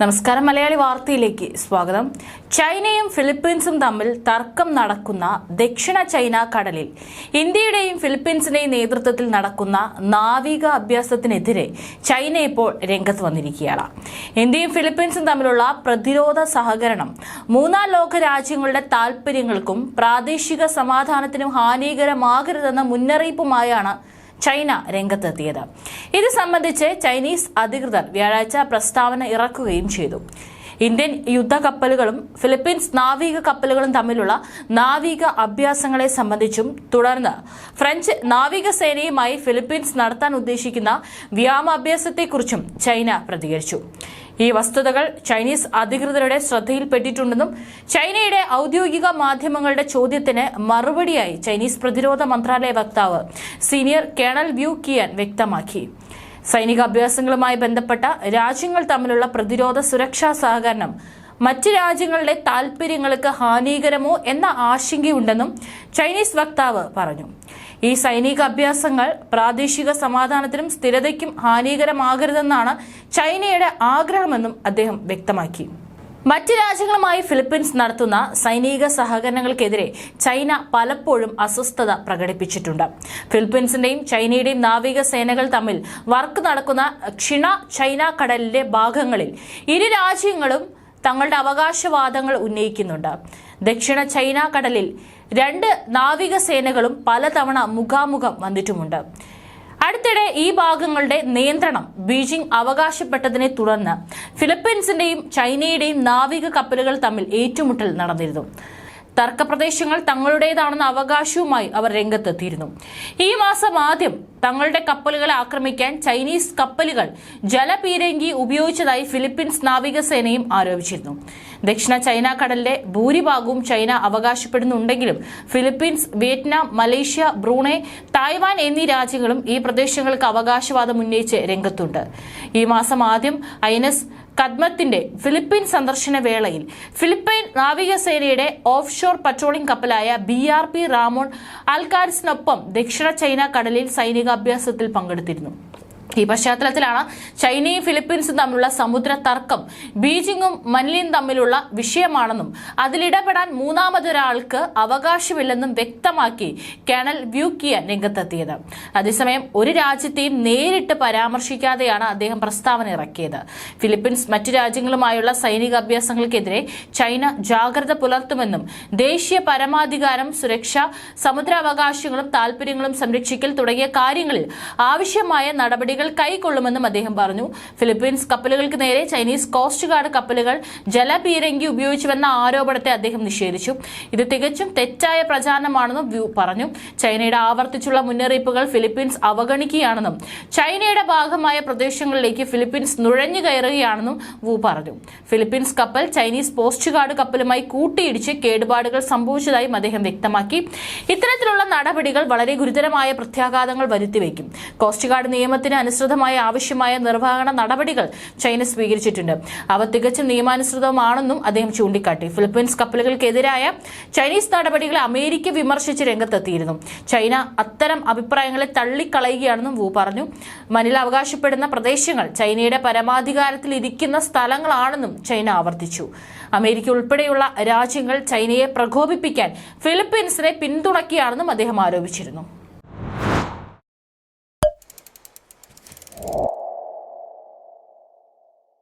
നമസ്കാരം. മലയാളി വാർത്തയിലേക്ക് സ്വാഗതം. ചൈനയും ഫിലിപ്പീൻസും തമ്മിൽ തർക്കം നടക്കുന്ന ദക്ഷിണ ചൈന കടലിൽ ഇന്ത്യയുടെയും ഫിലിപ്പീൻസിന്റെയും നേതൃത്വത്തിൽ നടക്കുന്ന നാവിക അഭ്യാസത്തിനെതിരെ ചൈന ഇപ്പോൾ രംഗത്ത് വന്നിരിക്കുകയാണ്. ഇന്ത്യയും ഫിലിപ്പീൻസും തമ്മിലുള്ള പ്രതിരോധ സഹകരണം മൂന്നാം ലോക രാജ്യങ്ങളുടെ താൽപര്യങ്ങൾക്കും പ്രാദേശിക സമാധാനത്തിനും ഹാനികരമാകരുതെന്ന മുന്നറിയിപ്പുമായാണ് ചൈന രംഗത്തെത്തിയത്. ഇത് സംബന്ധിച്ച് ചൈനീസ് അധികൃതർ വ്യാഴാഴ്ച പ്രസ്താവന ഇറക്കുകയും ചെയ്തു. ഇന്ത്യൻ യുദ്ധക്കപ്പലുകളും ഫിലിപ്പീൻസ് നാവിക കപ്പലുകളും തമ്മിലുള്ള നാവിക അഭ്യാസങ്ങളെ സംബന്ധിച്ചും തുടർന്ന് ഫ്രഞ്ച് നാവിക നാവികസേനയുമായി ഫിലിപ്പീൻസ് നടത്താൻ ഉദ്ദേശിക്കുന്ന വ്യോമാഭ്യാസത്തെക്കുറിച്ചും ചൈന പ്രതികരിച്ചു. ഈ വസ്തുതകൾ ചൈനീസ് അധികൃതരുടെ ശ്രദ്ധയിൽപ്പെട്ടിട്ടുണ്ടെന്നും ചൈനയുടെ ഔദ്യോഗിക മാധ്യമങ്ങളുടെ ചോദ്യത്തിന് മറുപടിയായി ചൈനീസ് പ്രതിരോധ മന്ത്രാലയ വക്താവ് സീനിയർ കേണൽ വ്യൂ കിയാൻ വ്യക്തമാക്കി. സൈനിക അഭ്യാസങ്ങളുമായി ബന്ധപ്പെട്ട രാജ്യങ്ങൾ തമ്മിലുള്ള പ്രതിരോധ സുരക്ഷാ സഹകരണം മറ്റ് രാജ്യങ്ങളുടെ താൽപര്യങ്ങൾക്ക് ഹാനികരമോ എന്ന ആശങ്കയുണ്ടെന്നും ചൈനീസ് വക്താവ് പറഞ്ഞു. ഈ സൈനിക അഭ്യാസങ്ങൾ പ്രാദേശിക സമാധാനത്തിനും സ്ഥിരതയ്ക്കും ഹാനികരമാകരുതെന്നാണ് ചൈനയുടെ ആഗ്രഹമെന്നും അദ്ദേഹം വ്യക്തമാക്കി. മറ്റ് രാജ്യങ്ങളുമായി ഫിലിപ്പീൻസ് നടത്തുന്ന സൈനിക സഹകരണങ്ങൾക്കെതിരെ ചൈന പലപ്പോഴും അസ്വസ്ഥത പ്രകടിപ്പിച്ചിട്ടുണ്ട്. ഫിലിപ്പീൻസിന്റെയും ചൈനയുടെയും നാവിക സേനകൾ തമ്മിൽ വർക്ക് നടക്കുന്ന ക്ഷിണ ചൈന കടലിലെ ഭാഗങ്ങളിൽ ഇരു രാജ്യങ്ങളും തങ്ങളുടെ അവകാശവാദങ്ങൾ ഉന്നയിക്കുന്നുണ്ട്. ദക്ഷിണ ചൈന കടലിൽ രണ്ട് നാവിക സേനകളും പലതവണ മുഖാമുഖം വന്നിട്ടുമുണ്ട്. അടുത്തിടെ ഈ ഭാഗങ്ങളുടെ നിയന്ത്രണം ബീജിംഗ് അവകാശപ്പെട്ടതിനെ തുടർന്ന് ഫിലിപ്പീൻസിന്റെയും ചൈനയുടെയും നാവിക കപ്പലുകൾ തമ്മിൽ ഏറ്റുമുട്ടൽ നടന്നിരുന്നു. തർക്കപ്രദേശങ്ങൾ തങ്ങളുടേതാണെന്ന അവകാശവുമായി അവർ രംഗത്തെത്തിയിരുന്നു. ഈ മാസം ആദ്യം തങ്ങളുടെ കപ്പലുകളെ ആക്രമിക്കാൻ ചൈനീസ് കപ്പലുകൾ ജലപീരങ്കി ഉപയോഗിച്ചതായി ഫിലിപ്പീൻസ് നാവികസേനയും ആരോപിച്ചിരുന്നു. ദക്ഷിണ ചൈന കടലിലെ ഭൂരിഭാഗവും China അവകാശപ്പെടുന്നുണ്ടെങ്കിലും Philippines Vietnam Malaysia Brunei Taiwan എന്നീ രാജ്യങ്ങളും ഈ പ്രദേശങ്ങൾക്ക് അവകാശവാദം ഉന്നയിച്ച് രംഗത്തുണ്ട്. ഈ മാസം ആദ്യം ഐനസ് കദ്മത്തിന്റെ ഫിലിപ്പീൻ സന്ദർശന വേളയിൽ ഫിലിപ്പൈൻ നാവികസേനയുടെ ഓഫ് ഷോർ പട്രോളിംഗ് കപ്പലായ ബി ആർ പി റാമോൺ അൽക്കാരിസിനൊപ്പം ദക്ഷിണ ചൈന കടലിൽ സൈനികാഭ്യാസത്തിൽ പങ്കെടുത്തിരുന്നു. ഈ പശ്ചാത്തലത്തിലാണ് ചൈനയും ഫിലിപ്പീൻസും തമ്മിലുള്ള സമുദ്ര തർക്കം ബീജിംഗും മൻലിയും തമ്മിലുള്ള വിഷയമാണെന്നും അതിലിടപെടാൻ മൂന്നാമതൊരാൾക്ക് അവകാശമില്ലെന്നും വ്യക്തമാക്കി കേണൽ വ്യൂക്കിയ രംഗത്തെത്തിയത്. അതേസമയം ഒരു രാജ്യത്തെയും നേരിട്ട് പരാമർശിക്കാതെയാണ് അദ്ദേഹം പ്രസ്താവന ഇറക്കിയത്. ഫിലിപ്പീൻസ് മറ്റു രാജ്യങ്ങളുമായുള്ള സൈനിക അഭ്യാസങ്ങൾക്കെതിരെ ചൈന ജാഗ്രത പുലർത്തുമെന്നും ദേശീയ പരമാധികാരം സുരക്ഷ സമുദ്രാവകാശങ്ങളും താൽപര്യങ്ങളും സംരക്ഷിക്കൽ തുടങ്ങിയ കാര്യങ്ങളിൽ ആവശ്യമായ നടപടികൾ കൈക്കൊള്ളുമെന്നും അദ്ദേഹം പറഞ്ഞു. ഫിലിപ്പീൻസ് കപ്പലുകൾക്ക് നേരെ ചൈനീസ് കോസ്റ്റ് ഗാർഡ് കപ്പലുകൾ ജലപീരങ്കി ഉപയോഗിച്ചുവെന്ന ആരോപണത്തെ അദ്ദേഹം നിഷേധിച്ചു. ഇത് തികച്ചും തെറ്റായ പ്രചാരണമാണെന്നും വ്യൂ പറഞ്ഞു. ചൈനയുടെ ആവർത്തിച്ചുള്ള മുന്നറിയിപ്പുകൾ ഫിലിപ്പീൻസ് അവഗണിക്കുകയാണെന്നും ചൈനയുടെ ഭാഗമായ പ്രദേശങ്ങളിലേക്ക് ഫിലിപ്പീൻസ് നുഴഞ്ഞു കയറുകയാണെന്നും വു പറഞ്ഞു. ഫിലിപ്പീൻസ് കപ്പൽ ചൈനീസ് പോസ്റ്റ് ഗാർഡ് കപ്പലുമായി കൂട്ടിയിടിച്ച് കേടുപാടുകൾ സംഭവിച്ചതായും അദ്ദേഹം വ്യക്തമാക്കി. ഇത്തരത്തിലുള്ള നടപടികൾ വളരെ ഗുരുതരമായ പ്രത്യാഘാതങ്ങൾ വരുത്തിവെക്കും. കോസ്റ്റ് ഗാർഡ് നിയമത്തിന് അനുസൃതമായ ആവശ്യമായ നിർവഹണ നടപടികൾ ചൈന സ്വീകരിച്ചിട്ടുണ്ട്. അവ തികച്ചും നിയമാനുസൃതമാണെന്നും അദ്ദേഹം ചൂണ്ടിക്കാട്ടി. ഫിലിപ്പീൻസ് കപ്പലുകൾക്കെതിരായ ചൈനീസ് നടപടികൾ അമേരിക്ക വിമർശിച്ച് രംഗത്തെത്തിയിരുന്നു. ചൈന അത്തരം അഭിപ്രായങ്ങളെ തള്ളിക്കളയുകയാണെന്നും വു പറഞ്ഞു. മനിൽ അവകാശപ്പെടുന്ന പ്രദേശങ്ങൾ ചൈനയുടെ പരമാധികാരത്തിൽ ഇരിക്കുന്ന സ്ഥലങ്ങളാണെന്നും ചൈന ആവർത്തിച്ചു. അമേരിക്ക ഉൾപ്പെടെയുള്ള രാജ്യങ്ങൾ ചൈനയെ പ്രകോപിപ്പിക്കാൻ ഫിലിപ്പീൻസിനെ പിന്തുണയ്ക്കുകയാണെന്നും അദ്ദേഹം ആരോപിച്ചിരുന്നു.